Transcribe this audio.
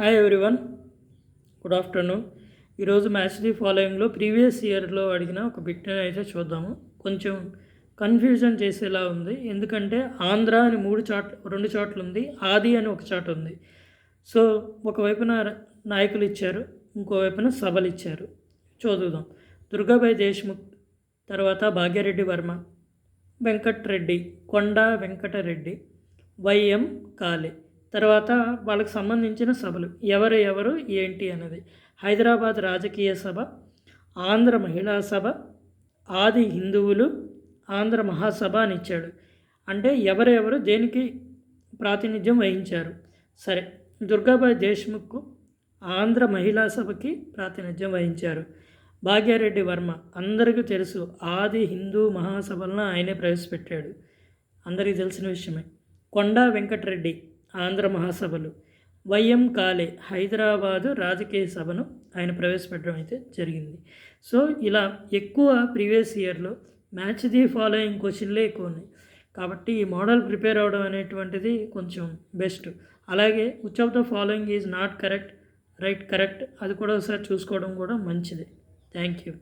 Hi everyone good afternoon ఈరోజు match the ఫాలోయింగ్లో previous ఇయర్లో అడిగిన ఒక బిట్ని అయితే చూద్దాము. కొంచెం కన్ఫ్యూజన్ చేసేలా ఉంది. ఎందుకంటే ఆంధ్ర అని మూడు చాట్ రెండు చాట్లు ఉంది. ఆది అని ఒక చాట్ ఉంది. సో ఒకవైపున నాయకులు ఇచ్చారు. ఇంకోవైపున సభలు ఇచ్చారు. చదువుదాం దుర్గాబాయ్ దేశ్ముఖ్ తర్వాత భాగ్యరెడ్డి వర్మ వెంకట్రెడ్డి కొండ వెంకటరెడ్డి వైఎం కాలే. తర్వాత వాళ్ళకి సంబంధించిన సభలు. ఎవరు ఎవరు ఏంటి అన్నది హైదరాబాద్ రాజకీయ సభ ఆంధ్ర మహిళా సభ ఆది హిందువులు ఆంధ్ర మహాసభ అని ఇచ్చాడు. అంటే ఎవరెవరు దేనికి ప్రాతినిధ్యం వహించారు? సరే దుర్గాబాయ్ దేశ్ముఖ్కు ఆంధ్ర మహిళా సభకి ప్రాతినిధ్యం వహించారు. భాగ్యారెడ్డి వర్మ అందరికీ తెలుసు ఆది హిందూ మహాసభలను ఆయనే ప్రవేశపెట్టాడు. అందరికీ తెలిసిన విషయమే. కొండా వెంకటరెడ్డి ఆంధ్ర మహాసభలు. వైఎం కాలే హైదరాబాదు రాజకీయ సభను ఆయన ప్రవేశపెట్టడం అయితే జరిగింది. సో ఇలా ఎక్కువ ప్రీవియస్ ఇయర్లో మ్యాచ్ ది ఫాలోయింగ్ క్వశ్చన్లే ఎక్కువ ఉన్నాయి. కాబట్టి ఈ మోడల్ ప్రిపేర్ అవ్వడం అనేటువంటిది కొంచెం బెస్ట్. అలాగే which of the following is not correct right correct అది కూడా ఒకసారి చూసుకోవడం కూడా మంచిది. Thank you